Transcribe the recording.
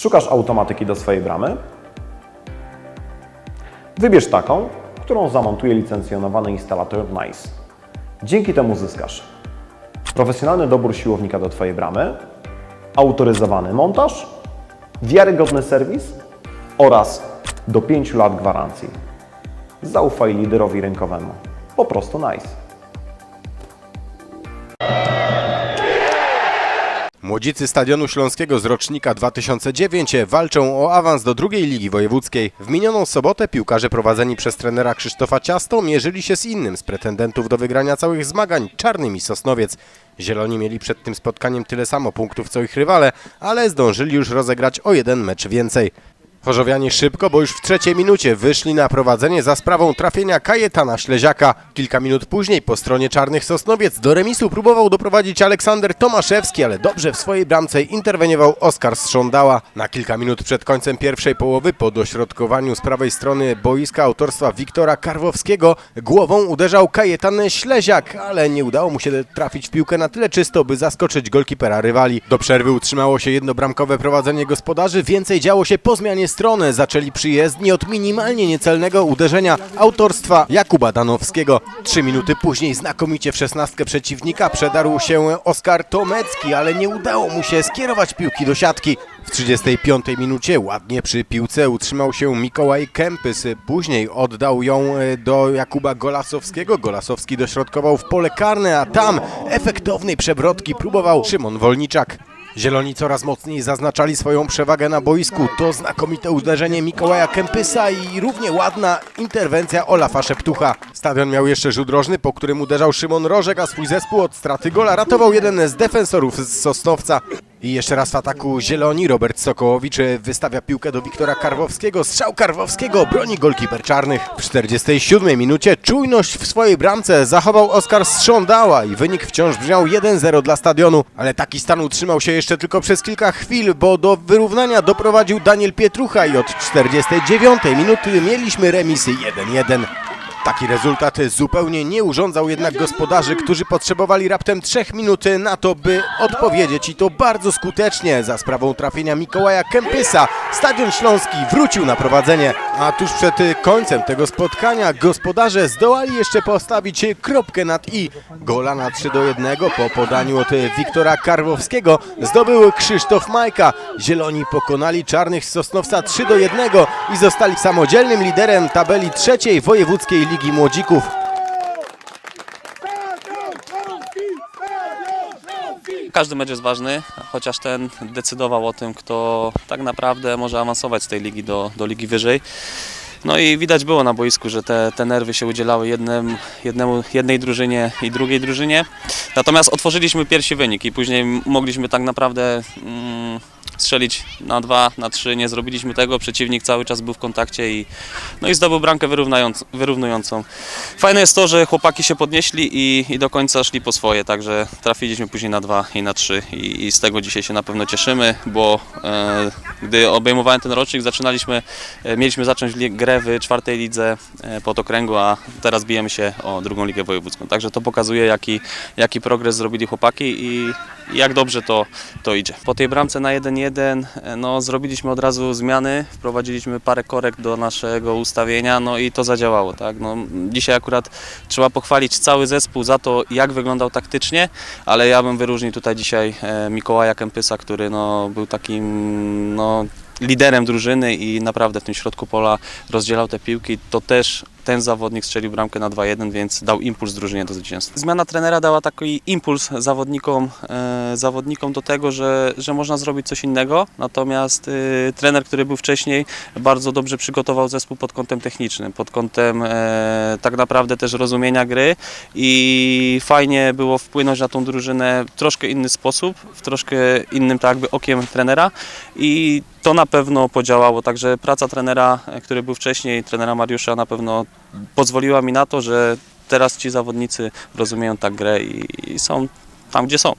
Szukasz automatyki do swojej bramy? Wybierz taką, którą zamontuje licencjonowany instalator NICE. Dzięki temu zyskasz profesjonalny dobór siłownika do Twojej bramy, autoryzowany montaż, wiarygodny serwis oraz do 5 lat gwarancji. Zaufaj liderowi rynkowemu. Po prostu nice. Młodzicy Stadionu Śląskiego z rocznika 2009 walczą o awans do drugiej ligi wojewódzkiej. W minioną sobotę piłkarze prowadzeni przez trenera Krzysztofa Ciasto mierzyli się z innym z pretendentów do wygrania całych zmagań, Czarnymi Sosnowiec. Zieloni mieli przed tym spotkaniem tyle samo punktów co ich rywale, ale zdążyli już rozegrać o jeden mecz więcej. Chorzowianie szybko, bo już w trzeciej minucie wyszli na prowadzenie za sprawą trafienia Kajetana Śleziaka. Kilka minut później po stronie Czarnych Sosnowiec do remisu próbował doprowadzić Aleksander Tomaszewski, ale dobrze w swojej bramce interweniował Oskar Strządała. Na kilka minut przed końcem pierwszej połowy po dośrodkowaniu z prawej strony boiska autorstwa Wiktora Karwowskiego głową uderzał Kajetan Śleziak, ale nie udało mu się trafić w piłkę na tyle czysto, by zaskoczyć golkipera rywali. Do przerwy utrzymało się jednobramkowe prowadzenie gospodarzy, więcej działo się po zmianie strony. Zaczęli przyjezdni od minimalnie niecelnego uderzenia autorstwa Jakuba Danowskiego. Trzy minuty później znakomicie w szesnastkę przeciwnika przedarł się Oskar Tomecki, ale nie udało mu się skierować piłki do siatki. W 35 minucie ładnie przy piłce utrzymał się Mikołaj Kempys. Później oddał ją e, do Jakuba Golasowskiego. Golasowski dośrodkował w pole karne, a tam efektownej przewrotki próbował Szymon Wolniczak. Zieloni coraz mocniej zaznaczali swoją przewagę na boisku. To znakomite uderzenie Mikołaja Kempysa i równie ładna interwencja Olafa Szeptucha. Stadion miał jeszcze rzut rożny, po którym uderzał Szymon Rożek, a swój zespół od straty gola ratował jeden z defensorów z Sosnowca. I jeszcze raz w ataku Zieloni. Robert Sokołowicz wystawia piłkę do Wiktora Karwowskiego. Strzał Karwowskiego broni golkiper czarnych. W 47 minucie czujność w swojej bramce zachował Oskar Strządała i wynik wciąż brzmiał 1-0 dla stadionu. Ale taki stan utrzymał się jeszcze tylko przez kilka chwil, bo do wyrównania doprowadził Daniel Pietrucha i od 49 minuty mieliśmy remisy 1-1. Taki rezultat zupełnie nie urządzał jednak gospodarzy, którzy potrzebowali raptem 3 minut na to, by odpowiedzieć i to bardzo skutecznie. Za sprawą trafienia Mikołaja Kempysa Stadion Śląski wrócił na prowadzenie, a tuż przed końcem tego spotkania gospodarze zdołali jeszcze postawić kropkę nad i. Gola na 3 do 1 po podaniu od Wiktora Karwowskiego zdobył Krzysztof Majka. Zieloni pokonali Czarnych z Sosnowca 3 do 1 i zostali samodzielnym liderem tabeli trzeciej wojewódzkiej Ligi Młodzików. Każdy mecz jest ważny, chociaż ten decydował o tym, kto tak naprawdę może awansować z tej ligi do, do ligi wyżej. No i widać było na boisku, że te, te nerwy się udzielały jednym, jednemu, jednej drużynie i drugiej drużynie. Natomiast otworzyliśmy pierwszy wynik i później mogliśmy tak naprawdę mm, strzelić na dwa, na trzy. Nie zrobiliśmy tego. Przeciwnik cały czas był w kontakcie i, no i zdobył bramkę wyrównując, wyrównującą. Fajne jest to, że chłopaki się podnieśli i, i do końca szli po swoje, także trafiliśmy później na dwa i na trzy i, i z tego dzisiaj się na pewno cieszymy, bo e, gdy obejmowałem ten rocznik, zaczynaliśmy, e, mieliśmy zacząć grę w czwartej lidze e, pod okręgu, a teraz bijemy się o drugą ligę wojewódzką. Także to pokazuje, jaki, jaki progres zrobili chłopaki i jak dobrze to, to idzie. Po tej bramce na 1-1 e, no, zrobiliśmy od razu zmiany, wprowadziliśmy parę korekt do naszego ustawienia, no i to zadziałało. Tak? No, dzisiaj akurat trzeba pochwalić cały zespół za to, jak wyglądał taktycznie, ale ja bym wyróżnił tutaj dzisiaj e, Mikołaja Kempysa, który no, był takim no, liderem drużyny i naprawdę w tym środku pola rozdzielał te piłki. To też ten zawodnik strzelił bramkę na 2-1, więc dał impuls drużynie do zwycięstwa. Zmiana trenera dała taki impuls zawodnikom, e, zawodnikom do tego, że, że można zrobić coś innego. Natomiast e, trener, który był wcześniej, bardzo dobrze przygotował zespół pod kątem technicznym, pod kątem e, tak naprawdę też rozumienia gry i fajnie było wpłynąć na tą drużynę w troszkę inny sposób, w troszkę innym tak jakby okiem trenera i to na pewno podziałało, także praca trenera, e, który był wcześniej, trenera Mariusza na pewno pozwoliła mi na to, że teraz ci zawodnicy rozumieją tak grę i, i są tam, gdzie są.